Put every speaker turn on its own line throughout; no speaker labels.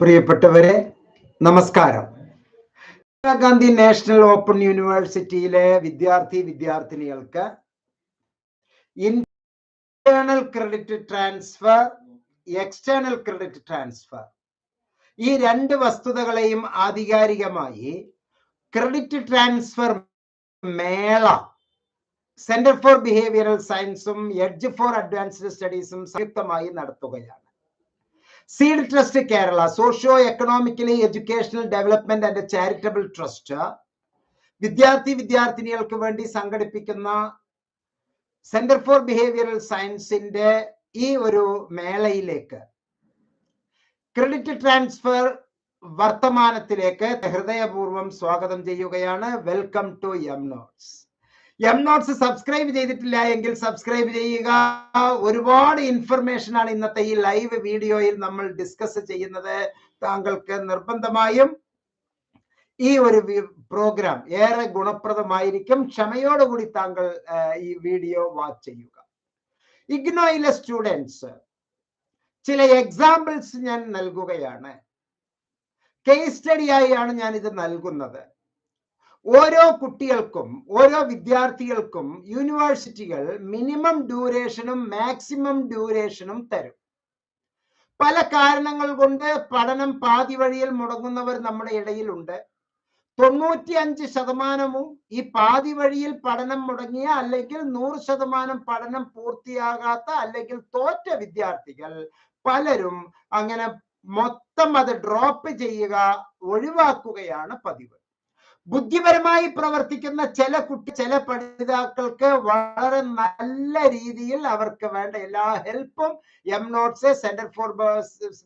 പ്രിയപ്പെട്ടവരെ നമസ്കാരം. Indira Gandhi national open യൂണിവേഴ്സിറ്റിയിലെ വിദ്യാർത്ഥി വിദ്യാർത്ഥിനികൾക്ക് internal credit transfer external credit transfer. ഈ രണ്ട് വസ്തുതകളെയും ആധികാരികമായി credit transfer mela centre for behavioural സയൻസും എഡ്ജ് ഫോർ അഡ്വാൻസ്ഡ് സ്റ്റഡീസും സംയുക്തമായി നടത്തുകയാണ്. Seed trust Kerala socio economically educational development and charitable trust വിദ്യാർത്ഥി വിദ്യാർത്ഥിനികൾക്ക് വേണ്ടി സംഘടിപ്പിക്കുന്ന സെന്റർ ഫോർ ബിഹേവിയറൽ സയൻസിന്റെ ഈ ഒരു മേളയിലേക്ക് ക്രെഡിറ്റ് ട്രാൻസ്ഫർ വർത്തമാനത്തിലേക്ക് ഹൃദയപൂർവം സ്വാഗതം ചെയ്യുകയാണ്. Welcome to M notes M notes subscribe ചെയ്തിട്ടില്ല എങ്കിൽ സബ്സ്ക്രൈബ് ചെയ്യുക. ഒരുപാട് ഇൻഫർമേഷൻ ആണ് ഇന്നത്തെ ഈ ലൈവ് വീഡിയോയിൽ നമ്മൾ ഡിസ്കസ് ചെയ്യുന്നത്. താങ്കൾക്ക് നിർബന്ധമായും ഈ ഒരു പ്രോഗ്രാം ഏറെ ഗുണപ്രദമായിരിക്കും. ക്ഷമയോടുകൂടി താങ്കൾ ഈ വീഡിയോ വാച്ച് ചെയ്യുക. ഇഗ്നോയിലെ സ്റ്റുഡൻസ് ചില എക്സാമ്പിൾസ് ഞാൻ നൽകുകയാണ്. കേസ് സ്റ്റഡി ആയാണ് ഞാൻ ഇത് നൽകുന്നത്. ഓരോ കുട്ടികൾക്കും ഓരോ വിദ്യാർത്ഥികൾക്കും യൂണിവേഴ്സിറ്റികൾ മിനിമം ഡ്യൂറേഷനും മാക്സിമം ഡ്യൂറേഷനും തരും. പല കാരണങ്ങൾ കൊണ്ട് പഠനം പാതി വഴിയിൽ മുടങ്ങുന്നവർ നമ്മുടെ ഇടയിലുണ്ട്. തൊണ്ണൂറ്റി അഞ്ച് ശതമാനവും ഈ പാതി വഴിയിൽ പഠനം മുടങ്ങിയ അല്ലെങ്കിൽ നൂറ് ശതമാനം പഠനം പൂർത്തിയാകാത്ത അല്ലെങ്കിൽ തോറ്റ വിദ്യാർത്ഥികൾ പലരും അങ്ങനെ മൊത്തം അത് ഡ്രോപ്പ് ചെയ്യുക ഒഴിവാക്കുകയാണ് പതിവ്. ബുദ്ധിപരമായി പ്രവർത്തിക്കുന്ന ചില കുട്ടി ചില പഠിതാക്കൾക്ക് വളരെ നല്ല രീതിയിൽ അവർക്ക് വേണ്ട എല്ലാ ഹെൽപ്പും M notes centre for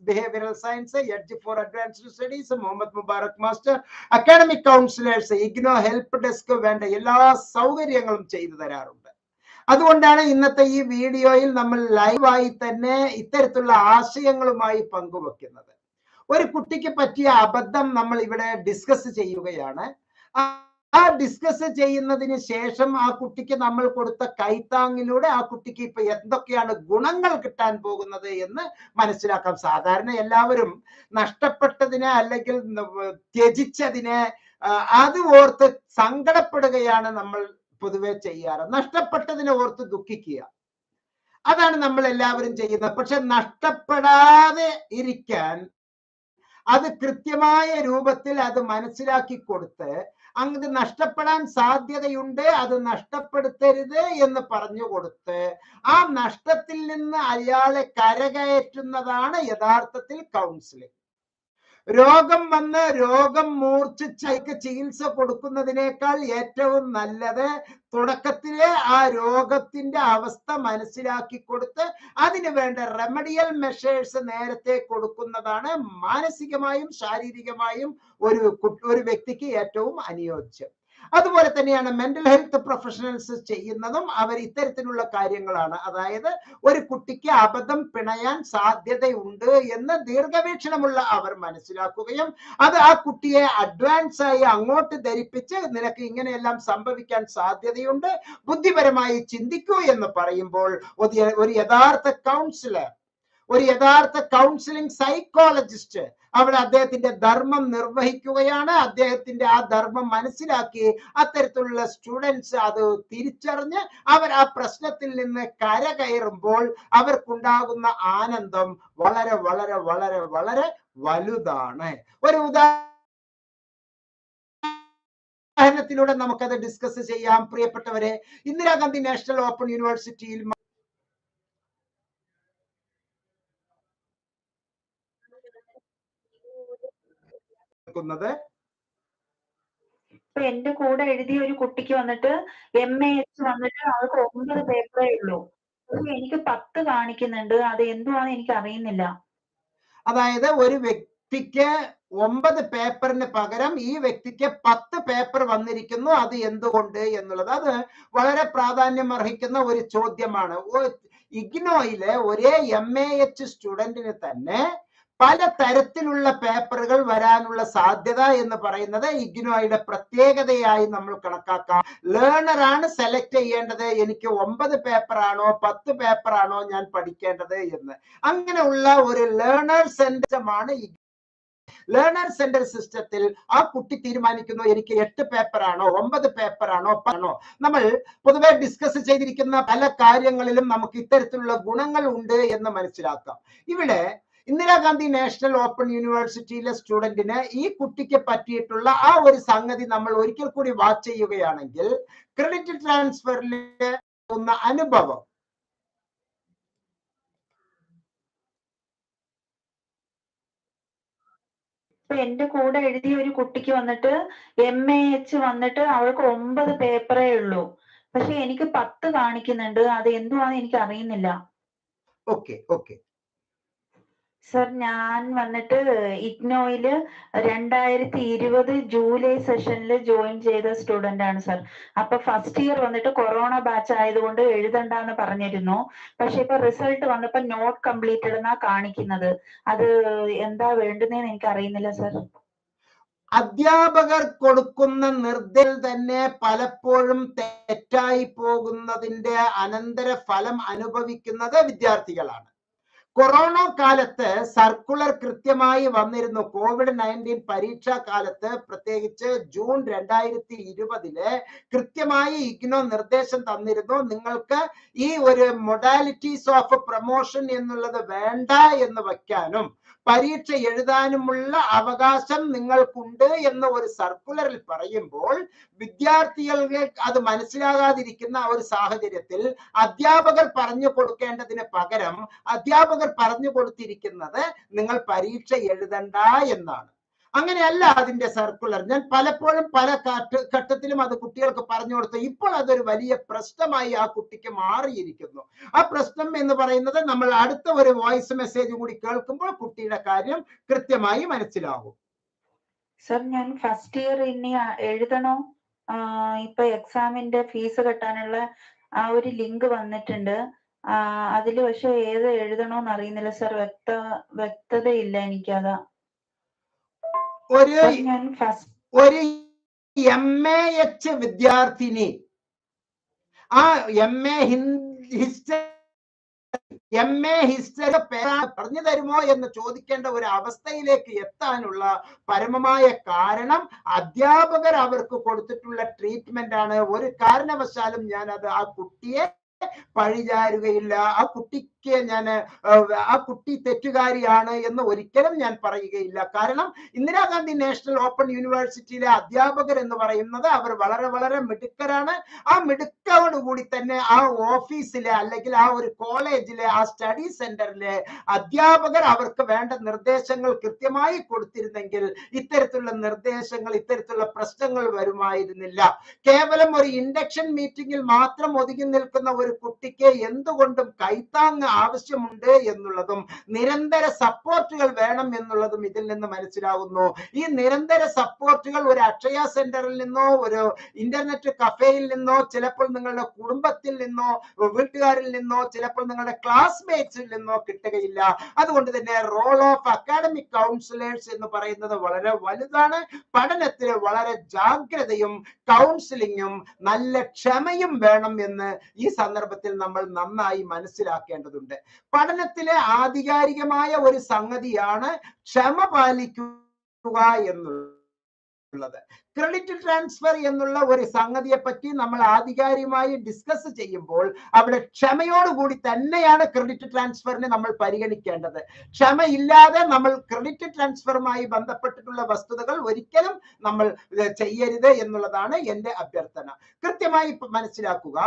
behavioural science edge for advanced studies Muhammad Mubarak master academic counsellors IGNOU help desk വേണ്ട എല്ലാ സൗകര്യങ്ങളും ചെയ്തു തരാറുണ്ട്. അതുകൊണ്ടാണ് ഇന്നത്തെ ഈ വീഡിയോയിൽ നമ്മൾ ലൈവായി തന്നെ ഇത്തരത്തിലുള്ള ആശയങ്ങളുമായി പങ്കുവെക്കുന്നത്. ഒരു കുട്ടിക്ക് പറ്റിയ അബദ്ധം നമ്മൾ ഇവിടെ ഡിസ്കസ് ചെയ്യുകയാണ്. ആ ഡിസ്കസ് ചെയ്യുന്നതിന് ശേഷം ആ കുട്ടിക്ക് നമ്മൾ കൊടുത്ത കൈത്താങ്ങിലൂടെ ആ കുട്ടിക്ക് ഇപ്പൊ എന്തൊക്കെയാണ് ഗുണങ്ങൾ കിട്ടാൻ പോകുന്നത് എന്ന് മനസ്സിലാക്കാം. സാധാരണ എല്ലാവരും നഷ്ടപ്പെട്ടതിനെ അല്ലെങ്കിൽ ത്യജിച്ചതിനെ അത് ഓർത്ത് സങ്കടപ്പെടുകയാണ് നമ്മൾ പൊതുവെ ചെയ്യാറ്. നഷ്ടപ്പെട്ടതിനെ ഓർത്ത് ദുഃഖിക്കുക. അതാണ് നമ്മൾ എല്ലാവരും ചെയ്യുന്നത്. പക്ഷെ നഷ്ടപ്പെടാതെ ഇരിക്കാൻ അത് കൃത്യമായ രൂപത്തിൽ അത് മനസ്സിലാക്കി കൊടുത്ത് അങ്ങ് നഷ്ടപ്പെടാൻ സാധ്യതയുണ്ട് അത് നഷ്ടപ്പെടുത്തരുത് എന്ന് പറഞ്ഞു കൊടുത്ത് ആ നഷ്ടത്തിൽ നിന്ന് അയാളെ കരകയറ്റുന്നതാണ് യഥാർത്ഥത്തിൽ കൗൺസിലിംഗ് രോഗം വന്ന് രോഗം മൂർച്ഛിച്ചയ്ക്ക് ചികിത്സ കൊടുക്കുന്നതിനേക്കാൾ ഏറ്റവും നല്ലത് തുടക്കത്തിലെ ആ രോഗത്തിന്റെ അവസ്ഥ മനസ്സിലാക്കി കൊടുത്ത് അതിന് വേണ്ട റെമഡിയൽ മെഷേഴ്സ് നേരത്തെ കൊടുക്കുന്നതാണ് മാനസികമായും ശാരീരികമായും ഒരു ഒരു വ്യക്തിക്ക് ഏറ്റവും അനുയോജ്യം. അതുപോലെ തന്നെയാണ് മെന്റൽ ഹെൽത്ത് പ്രൊഫഷണൽസ് ചെയ്യുന്നതും അവർ ഇത്തരത്തിലുള്ള കാര്യങ്ങളാണ്. അതായത് ഒരു കുട്ടിക്ക് അബദ്ധം പിണയാൻ സാധ്യതയുണ്ട് എന്ന് ദീർഘവീക്ഷണമുള്ള അവർ മനസ്സിലാക്കുകയും അത് ആ കുട്ടിയെ അഡ്വാൻസ് ആയി അങ്ങോട്ട് ധരിപ്പിച്ച് നിനക്ക് ഇങ്ങനെയെല്ലാം സംഭവിക്കാൻ സാധ്യതയുണ്ട് ബുദ്ധിപരമായി ചിന്തിക്കൂ എന്ന് പറയുമ്പോൾ ഒരു യഥാർത്ഥ കൗൺസിലർ ഒരു യഥാർത്ഥ കൗൺസിലിംഗ് സൈക്കോളജിസ്റ്റ് അവിടെ അദ്ദേഹത്തിന്റെ ധർമ്മം നിർവഹിക്കുകയാണ്. അദ്ദേഹത്തിന്റെ ആ ധർമ്മം മനസ്സിലാക്കി അത്തരത്തിലുള്ള സ്റ്റുഡൻസ് അത് തിരിച്ചറിഞ്ഞ് അവർ ആ പ്രശ്നത്തിൽ നിന്ന് കരകയറുമ്പോൾ അവർക്കുണ്ടാകുന്ന ആനന്ദം വളരെ വളരെ വളരെ വളരെ വലുതാണ്. ഒരു ഉദാഹരണത്തിലൂടെ നമുക്കത് ഡിസ്കസ് ചെയ്യാം. പ്രിയപ്പെട്ടവരെ ഇന്ദിരാഗാന്ധി നാഷണൽ ഓപ്പൺ യൂണിവേഴ്സിറ്റിയിൽ നടക്കുന്നത്
ഇപ്പൊ എന്റെ കൂടെ എഴുതിയ ഒരു കുട്ടിക്ക് വന്നിട്ട് എം എ എച്ച് വന്നിട്ട് അവർക്ക് ഒമ്പത് പേപ്പറേ ഉള്ളൂ. എനിക്ക് പത്ത് കാണിക്കുന്നുണ്ട്. അത് എന്തുവാന്ന് എനിക്ക് അറിയുന്നില്ല.
അതായത് ഒരു വ്യക്തിക്ക് ഒമ്പത് പേപ്പറിന് പകരം ഈ വ്യക്തിക്ക് പത്ത് പേപ്പർ വന്നിരിക്കുന്നു. അത് എന്തുകൊണ്ട് എന്നുള്ളത്. അത് വളരെ പ്രാധാന്യം അർഹിക്കുന്ന ഒരു ചോദ്യമാണ്. ഇഗ്നോയിലെ ഒരേ എം എ എച്ച് സ്റ്റുഡന്റിന് തന്നെ പല തരത്തിലുള്ള പേപ്പറുകൾ വരാനുള്ള സാധ്യത എന്ന് പറയുന്നത് ഇഗ്നോയുടെ പ്രത്യേകതയായി നമ്മൾ കണക്കാക്കാം. ലേണർ ആണ് സെലക്ട് ചെയ്യേണ്ടത്. എനിക്ക് ഒമ്പത് പേപ്പറാണോ പത്ത് പേപ്പറാണോ ഞാൻ പഠിക്കേണ്ടത് എന്ന്. അങ്ങനെയുള്ള ഒരു ലേണർ സെന്റമാണ് ലേണർ സെന്റർ സിസ്റ്റത്തിൽ ആ കുട്ടി തീരുമാനിക്കുന്നു എനിക്ക് എട്ട് പേപ്പറാണോ ഒമ്പത് പേപ്പറാണോ പറഞ്ഞോ നമ്മൾ പൊതുവെ ഡിസ്കസ് ചെയ്തിരിക്കുന്ന പല കാര്യങ്ങളിലും നമുക്ക് ഇത്തരത്തിലുള്ള ഗുണങ്ങൾ ഉണ്ട് എന്ന് മനസ്സിലാക്കാം. ഇവിടെ ഇന്ദിരാഗാന്ധി നാഷണൽ ഓപ്പൺ യൂണിവേഴ്സിറ്റിയിലെ സ്റ്റുഡന്റിന് ഈ കുട്ടിക്ക് പറ്റിയിട്ടുള്ള ആ ഒരു സംഗതി നമ്മൾ ഒരിക്കൽ കൂടി വാച്ച് ചെയ്യുകയാണെങ്കിൽ ക്രെഡിറ്റ് ട്രാൻസ്ഫറിൽ അനുഭവം.
ഇപ്പൊ എന്റെ കൂടെ എഴുതിയ ഒരു കുട്ടിക്ക് വന്നിട്ട് എം എ എച്ച് വന്നിട്ട് അവൾക്ക് ഒമ്പത് പേപ്പറേ ഉള്ളൂ. പക്ഷെ എനിക്ക് പത്ത് കാണിക്കുന്നുണ്ട്. അത് എന്തുവാന്ന് എനിക്ക് അറിയുന്നില്ല
ഓക്കെ ഓക്കെ.
സർ ഞാൻ വന്നിട്ട് ഇഗ്നോയിൽ രണ്ടായിരത്തി ഇരുപത് ജൂലൈ സെഷനിൽ ജോയിൻ ചെയ്ത സ്റ്റുഡന്റ് ആണ് സർ. അപ്പൊ ഫസ്റ്റ് ഇയർ വന്നിട്ട് കൊറോണ ബാച്ച് ആയതുകൊണ്ട് എഴുതണ്ടെന്ന് പറഞ്ഞിരുന്നു. പക്ഷെ ഇപ്പൊ റിസൾട്ട് വന്നപ്പോ നോട്ട് കംപ്ലീറ്റഡ് എന്നാ കാണിക്കുന്നത്. അത് എന്താ വേണ്ടുന്നതെന്ന് എനിക്ക് അറിയുന്നില്ല സർ.
അധ്യാപകർ കൊടുക്കുന്ന നിർദ്ദേശം തന്നെ പലപ്പോഴും തെറ്റായി പോകുന്നതിന്റെ അനന്തര ഫലം അനുഭവിക്കുന്നത് വിദ്യാർത്ഥികളാണ്. കൊറോണ കാലത്ത് സർക്കുലർ കൃത്യമായി വന്നിരുന്നു. കോവിഡ് നയന്റീൻ പരീക്ഷാ കാലത്ത് പ്രത്യേകിച്ച് ജൂൺ രണ്ടായിരത്തി ഇരുപതിൽ കൃത്യമായി ഇഗ്നോ നിർദ്ദേശം തന്നിരുന്നു. നിങ്ങൾക്ക് ഈ ഒരു മൊഡാലിറ്റീസ് ഓഫ് പ്രൊമോഷൻ എന്നുള്ളത് വേണ്ട എന്ന് വയ്ക്കാനും പരീക്ഷ എഴുതാനുമുള്ള അവകാശം നിങ്ങൾക്കുണ്ട് എന്ന ഒരു സർക്കുലറിൽ പറയുമ്പോൾ വിദ്യാർത്ഥികൾക്ക് അത് മനസ്സിലാകാതിരിക്കുന്ന ഒരു സാഹചര്യത്തിൽ അധ്യാപകർ പറഞ്ഞു കൊടുക്കേണ്ടതിന് പകരം അധ്യാപകർ പറഞ്ഞു കൊടുത്തിരിക്കുന്നത് നിങ്ങൾ പരീക്ഷ എഴുതണ്ട എന്നാണ്. അങ്ങനെയല്ല അതിന്റെ സർക്കുലർ ഞാൻ പലപ്പോഴും പല ഘട്ട- ഘട്ടത്തിലും അത് കുട്ടികൾക്ക് പറഞ്ഞു കൊടുത്തു. ഇപ്പോൾ അതൊരു വലിയ പ്രശ്നമായി ആ കുട്ടിക്ക് മാറിയിരിക്കുന്നു. ആ പ്രശ്നം എന്ന് പറയുന്നത് നമ്മൾ അടുത്ത ഒരു വോയിസ് മെസ്സേജ് കൂടി കേൾക്കുമ്പോൾ കുട്ടിയുടെ കാര്യം കൃത്യമായി മനസ്സിലാകും.
സർ ഞാൻ ഫസ്റ്റ് ഇയർ ഇനി എഴുതണോ? ഇപ്പൊ എക്സാമിന്റെ ഫീസ് കെട്ടാനുള്ള ആ ഒരു ലിങ്ക് വന്നിട്ടുണ്ട്. അതിൽ പക്ഷെ ഏത് എഴുതണോന്ന് അറിയുന്നില്ല സർ വ്യക്ത വ്യക്തതയില്ല എനിക്കതാ.
ഒരു ഒരു എം എ എച്ച് വിദ്യാർത്ഥിനി. ആ M A history M A history പറഞ്ഞു തരുമോ എന്ന് ചോദിക്കേണ്ട ഒരു അവസ്ഥയിലേക്ക് എത്താനുള്ള പരമമായ കാരണം അധ്യാപകർ അവർക്ക് കൊടുത്തിട്ടുള്ള ട്രീറ്റ്മെന്റ് ആണ്. ഒരു കാരണവശാലും ഞാൻ അത് ആ കുട്ടിയെ പഴിചാരുകയില്ല. ആ കുട്ടിക്ക് ഞാൻ ആ കുട്ടി തെറ്റുകാരിയാണ് എന്ന് ഒരിക്കലും ഞാൻ പറയുകയില്ല. കാരണം ഇന്ദിരാഗാന്ധി നാഷണൽ ഓപ്പൺ യൂണിവേഴ്സിറ്റിയിലെ അധ്യാപകർ എന്ന് പറയുന്നത് അവർ വളരെ വളരെ മിടുക്കരാണ്. ആ മിടുക്കോടുകൂടി തന്നെ ആ ഓഫീസിലെ അല്ലെങ്കിൽ ആ ഒരു കോളേജിലെ ആ സ്റ്റഡി സെന്ററിലെ അധ്യാപകർ അവർക്ക് വേണ്ട നിർദ്ദേശങ്ങൾ കൃത്യമായി കൊടുത്തിരുന്നെങ്കിൽ ഇത്തരത്തിലുള്ള നിർദ്ദേശങ്ങൾ ഇത്തരത്തിലുള്ള പ്രശ്നങ്ങൾ വരുമായിരുന്നില്ല. കേവലം ഒരു ഇൻഡക്ഷൻ മീറ്റിംഗിൽ മാത്രം ഒതുങ്ങി നിൽക്കുന്ന ഒരു കുട്ടിക്ക് എന്തുകൊണ്ടും കൈത്താങ് ആവശ്യമുണ്ട് എന്നുള്ളതും നിരന്തര സപ്പോർട്ടുകൾ വേണം എന്നുള്ളതും ഇതിൽ നിന്ന് മനസ്സിലാകുന്നു ഈ നിരന്തര സപ്പോർട്ടുകൾ ഒരു അക്ഷയ സെന്ററിൽ നിന്നോ ഒരു ഇന്റർനെറ്റ് കഫേയിൽ നിന്നോ ചിലപ്പോൾ നിങ്ങളുടെ കുടുംബത്തിൽ നിന്നോ വീട്ടുകാരിൽ നിന്നോ ചിലപ്പോൾ നിങ്ങളുടെ ക്ലാസ്മേറ്റ്സിൽ നിന്നോ കിട്ടുകയില്ല. അതുകൊണ്ട് തന്നെ റോൾ ഓഫ് അക്കാഡമിക് കൗൺസിലേഴ്സ് എന്ന് പറയുന്നത് വളരെ വലുതാണ്. പഠനത്തിൽ വളരെ ജാഗ്രതയും കൗൺസിലിങ്ങും നല്ല ക്ഷമയും വേണം എന്ന് ഈ സന്ദർഭത്തിൽ നമ്മൾ നന്നായി മനസ്സിലാക്കേണ്ടതുണ്ട്. പഠനത്തിലെ ആധികാരികമായ ഒരു സംഗതിയാണ് ക്ഷമ പാലിക്കുക എന്നുള്ളത്. ക്രെഡിറ്റ് ട്രാൻസ്ഫർ എന്നുള്ള ഒരു സംഗതിയെ പറ്റി നമ്മൾ ആധികാരികമായി ഡിസ്കസ് ചെയ്യുമ്പോൾ അവിടെ ക്ഷമയോടുകൂടി തന്നെയാണ് ക്രെഡിറ്റ് ട്രാൻസ്ഫറിനെ നമ്മൾ പരിഗണിക്കേണ്ടത്. ക്ഷമയില്ലാതെ നമ്മൾ ക്രെഡിറ്റ് ട്രാൻസ്ഫറുമായി ബന്ധപ്പെട്ടിട്ടുള്ള വസ്തുതകൾ ഒരിക്കലും നമ്മൾ ചെയ്യരുത് എന്നുള്ളതാണ് എന്റെ അഭ്യർത്ഥന. കൃത്യമായി മനസ്സിലാക്കുക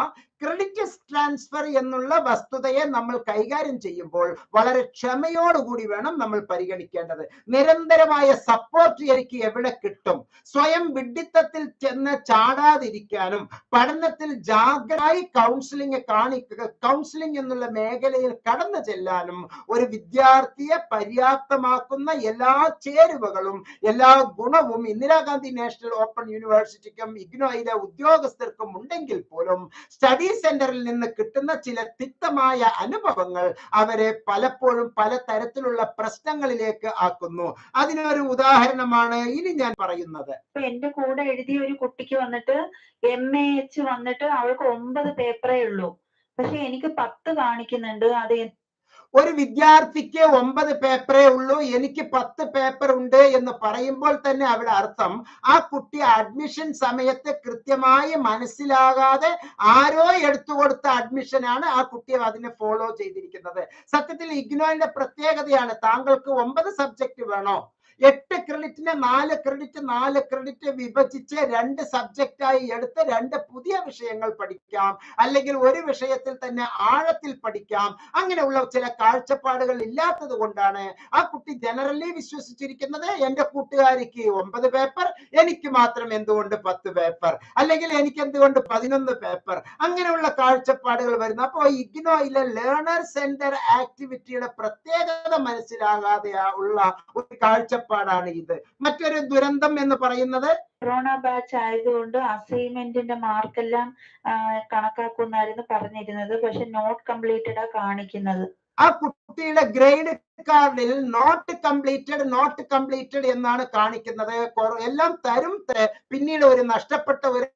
ക്രെഡിറ്റ് ട്രാൻസ്ഫർ എന്നുള്ള വസ്തുതയെ നമ്മൾ കൈകാര്യം ചെയ്യുമ്പോൾ വളരെ ക്ഷമയോടുകൂടി വേണം നമ്മൾ പരിഗണിക്കേണ്ടത്. നിരന്തരമായ സപ്പോർട്ട് എനിക്ക് എവിടെ കിട്ടും? സ്വയം വിഡിത്തത്തിൽ ചെന്ന് ചാടാതിരിക്കാനും പഠനത്തിൽ ജാഗ്രതായി കൗൺസിലിംഗ് കാണിക്കുക കൗൺസിലിംഗ് എന്നുള്ള മേഖലയിൽ കടന്നു ചെല്ലാനും ഒരു വിദ്യാർത്ഥിയെ പര്യാപ്തമാക്കുന്ന എല്ലാ ചേരുവകളും എല്ലാ ഗുണവും ഇന്ദിരാഗാന്ധി നാഷണൽ ഓപ്പൺ യൂണിവേഴ്സിറ്റിക്കും ഇഗ്നോയിലെ ഉദ്യോഗസ്ഥർക്കും ഉണ്ടെങ്കിൽ പോലും സ്റ്റഡി സെന്ററിൽ നിന്ന് കിട്ടുന്ന ചില തിക്തമായ അനുഭവങ്ങൾ അവരെ പലപ്പോഴും പല തരത്തിലുള്ള പ്രശ്നങ്ങളിലേക്ക് ആക്കുന്നു. അതിനൊരു ഉദാഹരണമാണ് ഇനി ഞാൻ പറയുന്നത്.
ഇപ്പൊ എന്റെ കൂടെ എഴുതിയ ഒരു കുട്ടിക്ക് വന്നിട്ട് എം എ എച്ച് വന്നിട്ട് അവൾക്ക് ഒമ്പത് പേപ്പറേ ഉള്ളൂ. പക്ഷെ എനിക്ക് പത്ത് കാണിക്കുന്നുണ്ട്. അത്
ഒരു വിദ്യാർത്ഥിക്ക് ഒമ്പത് പേപ്പറേ ഉള്ളൂ. എനിക്ക് പത്ത് പേപ്പർ ഉണ്ട് എന്ന് പറയുമ്പോൾ തന്നെ അവിടെ അർത്ഥം ആ കുട്ടി അഡ്മിഷൻ സമയത്ത് കൃത്യമായി മനസ്സിലാകാതെ ആരോ എടുത്തു കൊടുത്ത അഡ്മിഷനാണ് ആ കുട്ടി അതിനെ ഫോളോ ചെയ്തിരിക്കുന്നത്. സത്യത്തിൽ ഇഗ്നോയുടെ പ്രത്യേകതയാണ്. താങ്കൾക്ക് ഒമ്പത് സബ്ജക്റ്റ് വേണോ? എട്ട് ക്രെഡിറ്റിനെ നാല് ക്രെഡിറ്റ് നാല് ക്രെഡിറ്റ് വിഭജിച്ച് രണ്ട് സബ്ജക്റ്റ് ആയി എടുത്ത് രണ്ട് പുതിയ വിഷയങ്ങൾ പഠിക്കാം. അല്ലെങ്കിൽ ഒരു വിഷയത്തിൽ തന്നെ ആഴത്തിൽ പഠിക്കാം. അങ്ങനെയുള്ള ചില കാഴ്ചപ്പാടുകൾ ഇല്ലാത്തത് കൊണ്ടാണ് ആ കുട്ടി ജനറലി വിശ്വസിച്ചിരിക്കുന്നത് എന്റെ കൂട്ടുകാരിക്ക് ഒമ്പത് പേപ്പർ എനിക്ക് മാത്രം എന്തുകൊണ്ട് പത്ത് പേപ്പർ അല്ലെങ്കിൽ എനിക്ക് എന്തുകൊണ്ട് പതിനൊന്ന് പേപ്പർ അങ്ങനെയുള്ള കാഴ്ചപ്പാടുകൾ വരുന്നു. അപ്പോൾ ഇല്ല ലേണർ സെന്റർ ആക്ടിവിറ്റിയുടെ പ്രത്യേകത മനസ്സിലാകാതെ ഉള്ള ഒരു കാഴ്ചപ്പാടാണ് ഇത്. മറ്റൊരു ദുരന്തം എന്ന് പറയുന്നത്
കൊറോണ ബാച്ച് ആയതുകൊണ്ട് അസൈൻമെന്റിന്റെ മാർക്കെല്ലാം കണക്കാക്കുന്നായിരുന്നു പറഞ്ഞിരുന്നത്. പക്ഷെ നോട്ട് കംപ്ലീറ്റഡ് ആ കാണിക്കുന്നത്.
ആ കുട്ടിയുടെ ഗ്രേഡ് കാർഡിൽ നോട്ട് കംപ്ലീറ്റഡ് നോട്ട് കംപ്ലീറ്റഡ് എന്നാണ് കാണിക്കുന്നത്. എല്ലാം തരും പിന്നീട് ഒരു നഷ്ടപ്പെട്ട ഒരു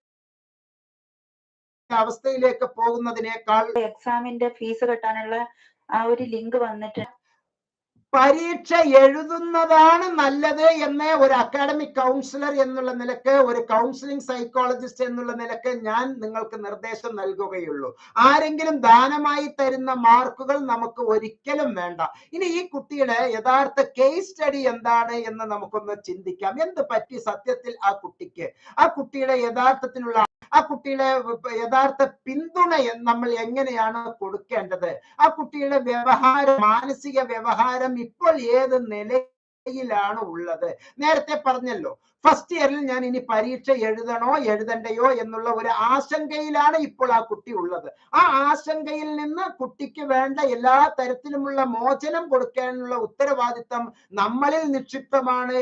അവസ്ഥയിലേക്ക് പോകുന്നതിനേക്കാൾ
എക്സാമിന്റെ ഫീസ് കെട്ടാനുള്ള ആ ഒരു ലിങ്ക് വന്നിട്ട്
പരീക്ഷ എഴുതുന്നതാണ് നല്ലത് എന്ന് ഒരു അക്കാഡമിക് കൗൺസിലർ എന്നുള്ള നിലയ്ക്ക് ഒരു കൗൺസിലിംഗ് സൈക്കോളജിസ്റ്റ് എന്നുള്ള നിലയ്ക്ക് ഞാൻ നിങ്ങൾക്ക് നിർദ്ദേശം നൽകുകയുള്ളൂ. ആരെങ്കിലും ദാനമായി തരുന്ന മാർക്കുകൾ നമുക്ക് ഒരിക്കലും വേണ്ട. ഇനി ഈ കുട്ടിയുടെ യഥാർത്ഥ കേസ് സ്റ്റഡി എന്താണ് എന്ന് നമുക്കൊന്ന് ചിന്തിക്കാം. എന്ത് പറ്റി സത്യത്തിൽ ആ കുട്ടിക്ക്? ആ കുട്ടിയുടെ യഥാർത്ഥത്തിലുള്ള ആ കുട്ടിയുടെ യഥാർത്ഥ പിന്തുണ നമ്മൾ എങ്ങനെയാണ് കൊടുക്കേണ്ടത്? ആ കുട്ടിയുടെ വ്യവഹാരം മാനസിക വ്യവഹാരം ഇപ്പോൾ ഏത് നിലയിലാണ് ഉള്ളത്? നേരത്തെ പറഞ്ഞല്ലോ ഫസ്റ്റ് ഇയറിൽ ഞാൻ ഇനി പരീക്ഷ എഴുതണോ എഴുതണ്ടയോ എന്നുള്ള ഒരു ആശങ്കയിലാണ് ഇപ്പോൾ ആ കുട്ടി ഉള്ളത്. ആ ആശങ്കയിൽ നിന്ന് കുട്ടിക്ക് വേണ്ട എല്ലാ തരത്തിലുമുള്ള മോചനം കൊടുക്കാനുള്ള ഉത്തരവാദിത്തം നമ്മളിൽ നിക്ഷിപ്തമാണ്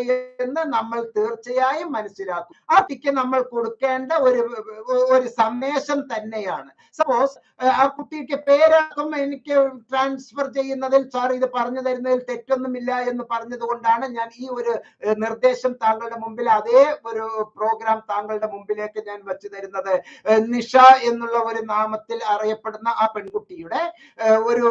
എന്ന് നമ്മൾ തീർച്ചയായും മനസ്സിലാക്കും. ആ കുട്ടിക്ക് നമ്മൾ കൊടുക്കേണ്ട ഒരു ഒരു സന്ദേശം തന്നെയാണ്. സപ്പോസ് ആ കുട്ടിക്ക് പേരാകും എനിക്ക് ട്രാൻസ്ഫർ ചെയ്യുന്നതിൽ സാർ ഇത് പറഞ്ഞു തരുന്നതിൽ തെറ്റൊന്നുമില്ല എന്ന് പറഞ്ഞതുകൊണ്ടാണ് ഞാൻ ഈ ഒരു നിർദ്ദേശം താങ്കളുടെ മുമ്പിൽ അതേ ഒരു പ്രോഗ്രാം താങ്കളുടെ മുമ്പിലേക്ക് ഞാൻ വെച്ചു തരുന്നത്. നിഷ എന്നുള്ള ഒരു നാമത്തിൽ അറിയപ്പെടുന്ന ആ പെൺകുട്ടിയുടെ ഒരു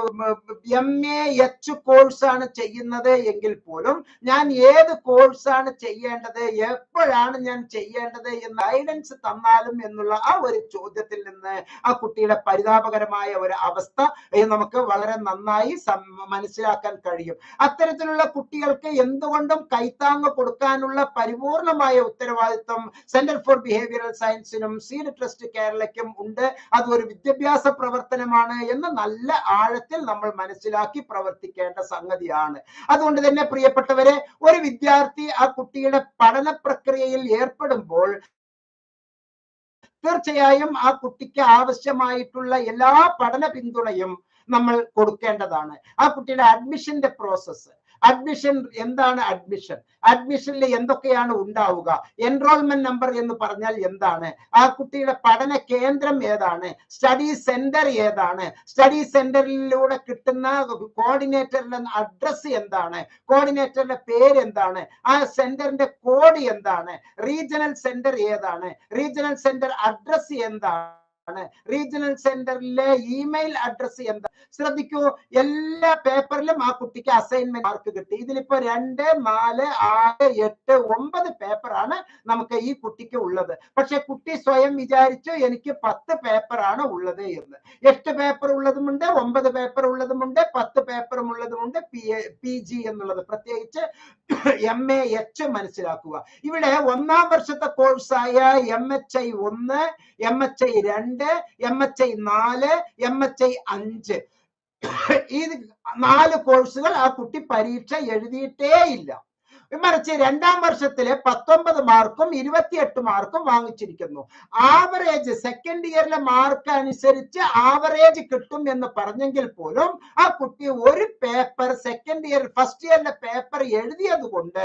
എം എ എച്ച് കോഴ്സ് ആണ് ചെയ്യുന്നത് എങ്കിൽ പോലും ഞാൻ ഏത് കോഴ്സാണ് ചെയ്യേണ്ടത് എപ്പോഴാണ് ഞാൻ ചെയ്യേണ്ടത് എന്ന് ഗൈഡൻസ് തന്നാലും എന്നുള്ള ആ ഒരു ചോദ്യത്തിൽ നിന്ന് ആ കുട്ടിയുടെ പരിതാപകരമായ ഒരു അവസ്ഥ നമുക്ക് വളരെ നന്നായി മനസ്സിലാക്കാൻ കഴിയും. അത്തരത്തിലുള്ള കുട്ടികൾക്ക് എന്തുകൊണ്ടും കൈത്താങ്ങ് കൊടുക്കാനുള്ള പരിപൂർണമായ ഉത്തരവാദിത്വം സെന്റർ ഫോർ ബിഹേവിയറൽ സയൻസിനും സീഡ് ട്രസ്റ്റ് കേരളയ്ക്കും ഉണ്ട്. അത് ഒരു വിദ്യാഭ്യാസ പ്രവർത്തനമാണ് എന്ന് നല്ല ആഴത്തിൽ നമ്മൾ മനസ്സിലാക്കി പ്രവർത്തിക്കേണ്ട സംഗതിയാണ്. അതുകൊണ്ട് തന്നെ പ്രിയപ്പെട്ടവരെ ഒരു വിദ്യാർത്ഥി ആ കുട്ടിയുടെ പഠന പ്രക്രിയയിൽ ഏർപ്പെടുമ്പോൾ തീർച്ചയായും ആ കുട്ടിക്ക് ആവശ്യമായിട്ടുള്ള എല്ലാ പഠന പിന്തുണയും നമ്മൾ കൊടുക്കേണ്ടതാണ്. ആ കുട്ടിയുടെ അഡ്മിഷന്റെ പ്രോസസ്സ് അഡ്മിഷൻ എന്താണ് അഡ്മിഷൻ അഡ്മിഷനിൽ എന്തൊക്കെയാണ് ഉണ്ടാവുക? എൻറോൾമെന്റ് നമ്പർ എന്ന് പറഞ്ഞാൽ എന്താണ്? ആ കുട്ടിയുടെ പഠന കേന്ദ്രം ഏതാണ്? സ്റ്റഡി സെന്റർ ഏതാണ്? സ്റ്റഡി സെന്ററിലൂടെ കിട്ടുന്ന കോർഡിനേറ്ററിന്റെ അഡ്രസ് എന്താണ്? കോർഡിനേറ്ററിന്റെ പേര് എന്താണ്? ആ സെന്ററിന്റെ കോഡ് എന്താണ്? റീജിയണൽ സെന്റർ ഏതാണ്? റീജിയണൽ സെന്റർ അഡ്രസ് എന്താണ്? റീജിയണൽ സെന്ററിലെ ഇമെയിൽ അഡ്രസ് എന്താ? ശ്രദ്ധിക്കൂ എല്ലാ പേപ്പറിലും ആ കുട്ടിക്ക് അസൈൻമെന്റ് മാർക്ക് കിട്ടി. ഇതിലിപ്പോ രണ്ട് നാല് ആറ് എട്ട് ഒമ്പത് പേപ്പറാണ് നമുക്ക് ഈ കുട്ടിക്ക് ഉള്ളത്. പക്ഷെ കുട്ടി സ്വയം വിചാരിച്ചു എനിക്ക് പത്ത് പേപ്പറാണ് ഉള്ളത് എന്ന്. എട്ട് പേപ്പർ ഉള്ളതുമുണ്ട് ഒമ്പത് പേപ്പർ ഉള്ളതുമുണ്ട് പത്ത് പേപ്പറും ഉള്ളതുമുണ്ട് പി പി ജി എന്നുള്ളത്. പ്രത്യേകിച്ച് എം എ എച്ച് മനസ്സിലാക്കുക. ഇവിടെ ഒന്നാം വർഷത്തെ കോഴ്സായ എം എച്ച് ഐ ഒന്ന് എം എച്ച് ഐ രണ്ട് എം എച്ച് ഐ നാല് എം എച്ച് ഐ അഞ്ച്. ഈ നാല് കോഴ്സുകൾ ആ കുട്ടി പരീക്ഷ എഴുതിയിട്ടേ ഇല്ല. മറിച്ച് രണ്ടാം വർഷത്തിലെ പത്തൊമ്പത് മാർക്കും ഇരുപത്തിയെട്ട് മാർക്കും വാങ്ങിച്ചിരിക്കുന്നു. ആവറേജ് സെക്കൻഡ് ഇയറിലെ മാർക്ക് അനുസരിച്ച് ആവറേജ് കിട്ടും എന്ന് പറഞ്ഞെങ്കിൽ പോലും ആ കുട്ടി ഒരു പേപ്പർ സെക്കൻഡ് ഇയർ ഫസ്റ്റ് ഇയറിലെ പേപ്പർ എഴുതിയത് കൊണ്ട്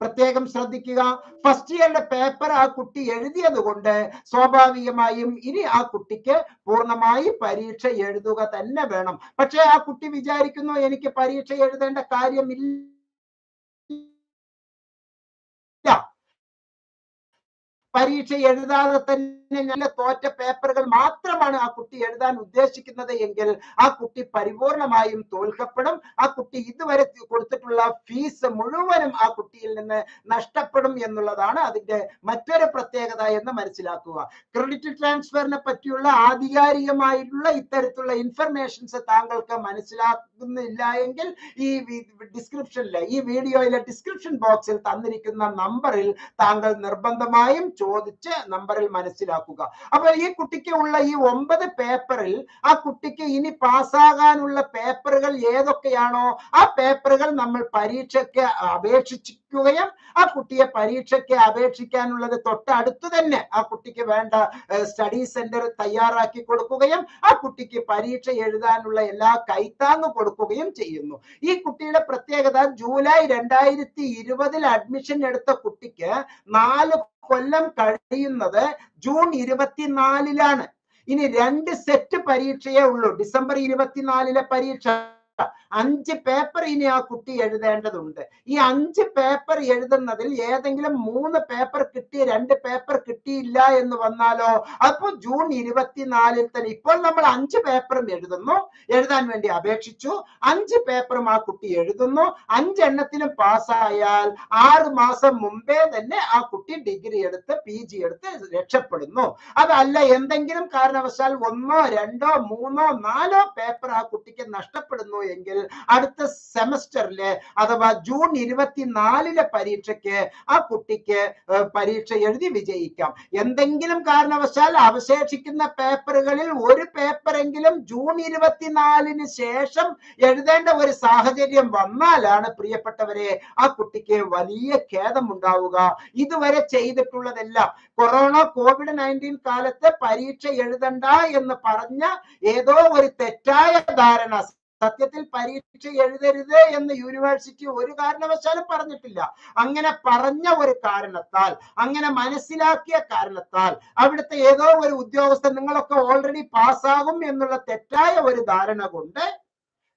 പ്രത്യേകം ശ്രദ്ധിക്കുക. ഫസ്റ്റ് ഇയറിലെ പേപ്പർ ആ കുട്ടി എഴുതിയത് കൊണ്ട് സ്വാഭാവികമായും ഇനി ആ കുട്ടിക്ക് പൂർണമായി പരീക്ഷ എഴുതുക തന്നെ വേണം. പക്ഷേ ആ കുട്ടി വിചാരിക്കുന്നു എനിക്ക് പരീക്ഷ എഴുതേണ്ട കാര്യമില്ല. പരീക്ഷ എഴുതാതെ തന്നെ നല്ല തോറ്റ പേപ്പറുകൾ മാത്രമാണ് ആ കുട്ടി എഴുതാൻ ഉദ്ദേശിക്കുന്നത് എങ്കിൽ ആ കുട്ടി പരിപൂർണമായും തോൽക്കപ്പെടും. ആ കുട്ടി ഇതുവരെ കൊടുത്തിട്ടുള്ള ഫീസ് മുഴുവനും ആ കുട്ടിയിൽ നിന്ന് നഷ്ടപ്പെടും എന്നുള്ളതാണ് അതിന്റെ മറ്റൊരു പ്രത്യേകത എന്ന് മനസ്സിലാക്കുക. ക്രെഡിറ്റ് ട്രാൻസ്ഫറിനെ പറ്റിയുള്ള ആധികാരികമായിട്ടുള്ള ഇത്തരത്തിലുള്ള ഇൻഫർമേഷൻസ് താങ്കൾക്ക് മനസ്സിലാക്കുന്നില്ല എങ്കിൽ ഈ ഡിസ്ക്രിപ്ഷനിലെ ഈ വീഡിയോയിലെ ഡിസ്ക്രിപ്ഷൻ ബോക്സിൽ തന്നിരിക്കുന്ന നമ്പറിൽ താങ്കൾ നിർബന്ധമായും ചോദിച്ച് നമ്പറിൽ മനസ്സിലാക്കുക. അപ്പൊ ഈ കുട്ടിക്ക് ഉള്ള ഈ ഒമ്പത് പേപ്പറിൽ ആ കുട്ടിക്ക് ഇനി പാസ്സാകാനുള്ള പേപ്പറുകൾ ഏതൊക്കെയാണോ ആ പേപ്പറുകൾ നമ്മൾ പരീക്ഷയ്ക്ക് അപേക്ഷിക്കുകയും ആ കുട്ടിയെ പരീക്ഷയ്ക്ക് അപേക്ഷിക്കാനുള്ളത് തൊട്ടടുത്ത് തന്നെ ആ കുട്ടിക്ക് വേണ്ട സ്റ്റഡി സെന്റർ തയ്യാറാക്കി കൊടുക്കുകയും ആ കുട്ടിക്ക് പരീക്ഷ എഴുതാനുള്ള എല്ലാ കൈത്താങ്ങ് കൊടുക്കുകയും ചെയ്യുന്നു. ഈ കുട്ടിയുടെ പ്രത്യേകത ജൂലൈ രണ്ടായിരത്തി ഇരുപതിൽ അഡ്മിഷൻ എടുത്ത കുട്ടിക്ക് നാല് കൊല്ലം കഴിയുന്നത് ജൂൺ ഇരുപത്തിനാലിലാണ്. ഇനി രണ്ട് സെറ്റ് പരീക്ഷയേ ഉള്ളൂ. ഡിസംബർ ഇരുപത്തിനാലിലെ പരീക്ഷ അഞ്ച് പേപ്പർ ഇനി ആ കുട്ടി എഴുതേണ്ടതുണ്ട്. ഈ അഞ്ച് പേപ്പർ എഴുതുന്നതിൽ ഏതെങ്കിലും മൂന്ന് പേപ്പർ കിട്ടി രണ്ട് പേപ്പർ കിട്ടിയില്ല എന്ന് വന്നാലോ? അപ്പൊ ജൂൺ ഇരുപത്തിനാലിൽ തന്നെ ഇപ്പോൾ നമ്മൾ അഞ്ച് പേപ്പറും എഴുതുന്നു. എഴുതാൻ വേണ്ടി അപേക്ഷിച്ചു. അഞ്ച് പേപ്പറും ആ കുട്ടി എഴുതുന്നു. അഞ്ചെണ്ണത്തിനും പാസ്സായാൽ ആറ് മാസം മുമ്പേ തന്നെ ആ കുട്ടി ഡിഗ്രി എടുത്ത് പി ജി എടുത്ത് രക്ഷപ്പെടുന്നു. അതല്ല എന്തെങ്കിലും കാരണവശാൽ ഒന്നോ രണ്ടോ മൂന്നോ നാലോ പേപ്പർ ആ കുട്ടിക്ക് നഷ്ടപ്പെടുന്നു എങ്കിൽ അടുത്ത സെമസ്റ്ററിലെ അഥവാ ജൂൺ ഇരുപത്തിനാലിലെ പരീക്ഷയ്ക്ക് ആ കുട്ടിക്ക് പരീക്ഷ എഴുതി വിജയിക്കാം. എന്തെങ്കിലും കാരണവശാൽ അവശേഷിക്കുന്ന പേപ്പറുകളിൽ ഒരു പേപ്പറെങ്കിലും ജൂൺ ഇരുപത്തിനാലിന് ശേഷം എഴുതേണ്ട ഒരു സാഹചര്യം വന്നാലാണ് പ്രിയപ്പെട്ടവരെ ആ കുട്ടിക്ക് വലിയ ഖേദമുണ്ടാവുക. ഇതുവരെ ചെയ്തിട്ടുള്ളതെല്ലാം കൊറോണ കോവിഡ് നയന്റീൻ കാലത്ത് പരീക്ഷ എഴുതണ്ട എന്ന് പറഞ്ഞ ഏതോ ഒരു തെറ്റായ ധാരണ സത്യത്തിൽ പരീക്ഷ എഴുതരുത് എന്ന് യൂണിവേഴ്സിറ്റി ഒരു കാരണവശാലും പറഞ്ഞിട്ടില്ല. അങ്ങനെ പറഞ്ഞ ഒരു കാരണത്താൽ അങ്ങനെ മനസ്സിലാക്കിയ കാരണത്താൽ അവിടുത്തെ ഏതോ ഒരു ഉദ്യോഗസ്ഥൻ നിങ്ങളൊക്കെ ഓൾറെഡി പാസ്സാകും എന്നുള്ള തെറ്റായ ഒരു ധാരണ കൊണ്ട്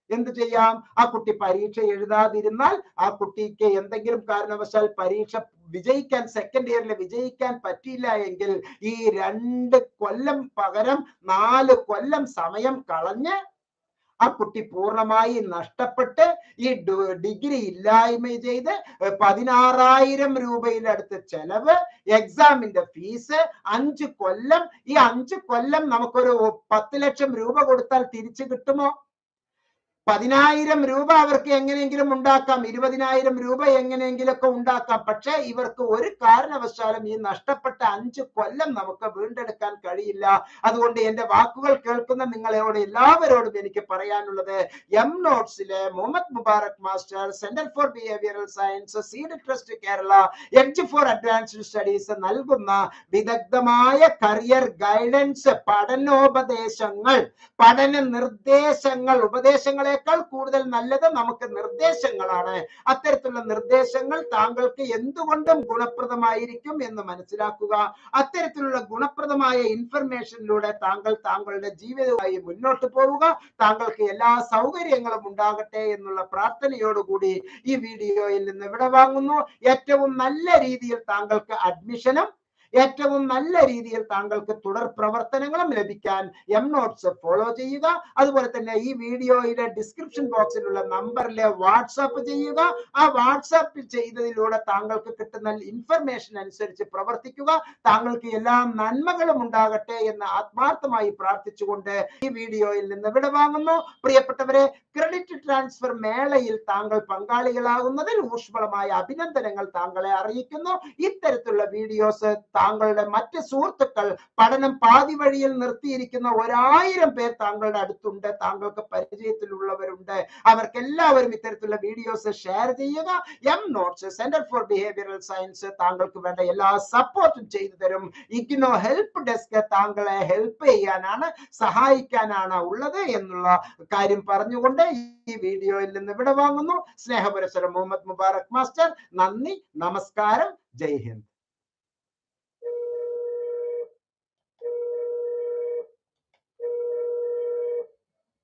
എന്ത് ചെയ്യാം? ആ കുട്ടി പരീക്ഷ എഴുതാതിരുന്നാൽ ആ കുട്ടിക്ക് എന്തെങ്കിലും കാരണവശാൽ പരീക്ഷ വിജയിക്കാൻ സെക്കൻഡ് ഇയറിൽ വിജയിക്കാൻ പറ്റിയില്ല എങ്കിൽ ഈ രണ്ട് കൊല്ലം പകരം നാല് കൊല്ലം സമയം കളഞ്ഞ് ആ കുട്ടി പൂർണമായി നഷ്ടപ്പെട്ട് ഈ ഡിഗ്രി ഇല്ലായ്മ ചെയ്ത് പതിനാറായിരം രൂപയിലടുത്ത് ചെലവ് എക്സാമിന്റെ ഫീസ് അഞ്ച് കൊല്ലം. ഈ അഞ്ച് കൊല്ലം നമുക്കൊരു പത്ത് ലക്ഷം രൂപ കൊടുത്താൽ തിരിച്ചു കിട്ടുമോ? പതിനായിരം രൂപ അവർക്ക് എങ്ങനെയെങ്കിലും ഉണ്ടാക്കാം ഇരുപതിനായിരം രൂപ എങ്ങനെയെങ്കിലൊക്കെ ഉണ്ടാക്കാം. പക്ഷേ ഇവർക്ക് ഒരു കാരണവശാലും ഈ നഷ്ടപ്പെട്ട അഞ്ച് കൊല്ലം നമുക്ക് വീണ്ടെടുക്കാൻ കഴിയില്ല. അതുകൊണ്ട് എന്റെ വാക്കുകൾ കേൾക്കുന്ന നിങ്ങളോട് എല്ലാവരോടും എനിക്ക് പറയാനുള്ളത് M നോട്ട്സിലെ Muhammad Mubarak master centre for behavioural science seed trust Kerala edge for advanced studies നൽകുന്ന വിദഗ്ധമായ കരിയർ ഗൈഡൻസ് പഠനോപദേശങ്ങൾ പഠന നിർദ്ദേശങ്ങൾ ഉപദേശങ്ങളെക്കാൾ കൂടുതൽ നല്ലത് നമുക്ക് നിർദ്ദേശങ്ങളാണ്. അത്തരത്തിലുള്ള നിർദ്ദേശങ്ങൾ താങ്കൾക്ക് എന്തുകൊണ്ടും ഗുണപ്രദമായിരിക്കും എന്ന് മനസ്സിലാക്കുക. അത്തരത്തിലുള്ള ഗുണപ്രദമായ ഇൻഫർമേഷനിലൂടെ താങ്കൾ താങ്കളുടെ ജീവിതവുമായി മുന്നോട്ട് പോവുക. താങ്കൾക്ക് എല്ലാ സൗകര്യങ്ങളും ഉണ്ടാകട്ടെ എന്നുള്ള പ്രാർത്ഥനയോടുകൂടി ഈ വീഡിയോയിൽ നിന്ന് ഇവിടെ വാങ്ങുന്നു ഏറ്റവും നല്ല രീതിയിൽ താങ്കൾക്ക് അഡ്മിഷനും ഏറ്റവും നല്ല രീതിയിൽ താങ്കൾക്ക് തുടർ പ്രവർത്തനങ്ങളും ലഭിക്കാൻ എം നോട്ട്സ് ഫോളോ ചെയ്യുക. അതുപോലെ തന്നെ ഈ വീഡിയോയുടെ ഡിസ്ക്രിപ്ഷൻ ബോക്സിലുള്ള നമ്പറിലെ വാട്സാപ്പ് ചെയ്യുക. ആ വാട്സാപ്പ് ചെയ്തതിലൂടെ താങ്കൾക്ക് കിട്ടുന്ന ഇൻഫർമേഷൻ അനുസരിച്ച് പ്രവർത്തിക്കുക. താങ്കൾക്ക് എല്ലാ നന്മകളും ഉണ്ടാകട്ടെ എന്ന് ആത്മാർത്ഥമായി പ്രാർത്ഥിച്ചുകൊണ്ട് ഈ വീഡിയോയിൽ നിന്ന് വിടവാങ്ങുന്നു. പ്രിയപ്പെട്ടവരെ ക്രെഡിറ്റ് ട്രാൻസ്ഫർ മേളയിൽ താങ്കൾ പങ്കാളികളാകുന്നതിൽ ഊഷ്മളമായ അഭിനന്ദനങ്ങൾ താങ്കളെ അറിയിക്കുന്നു. ഇത്തരത്തിലുള്ള വീഡിയോസ് താങ്കളുടെ മറ്റ് സുഹൃത്തുക്കൾ പഠനം പാതി വഴിയിൽ നിർത്തിയിരിക്കുന്ന ഒരായിരം പേർ താങ്കളുടെ അടുത്തുണ്ട്. താങ്കൾക്ക് പരിചയത്തിലുള്ളവരുണ്ട്. അവർക്ക് എല്ലാവരും ഇത്തരത്തിലുള്ള വീഡിയോസ് ഷെയർ ചെയ്യുക. M notes centre for behavioural science താങ്കൾക്ക് വേണ്ട എല്ലാ സപ്പോർട്ടും ചെയ്തു തരും. ഇഗ്നോ ഹെൽപ്പ് ഡെസ്ക് താങ്കളെ ഹെൽപ്പ് ചെയ്യാനാണ് സഹായിക്കാനാണ് ഉള്ളത് എന്നുള്ള കാര്യം പറഞ്ഞുകൊണ്ട് ഈ വീഡിയോയിൽ നിന്ന് ഇവിടെ വാങ്ങുന്നു സ്നേഹപുരസരം മുഹമ്മദ് മുബാറക് മാസ്റ്റർ. നന്ദി നമസ്കാരം. ജയ് ഹിന്ദ്.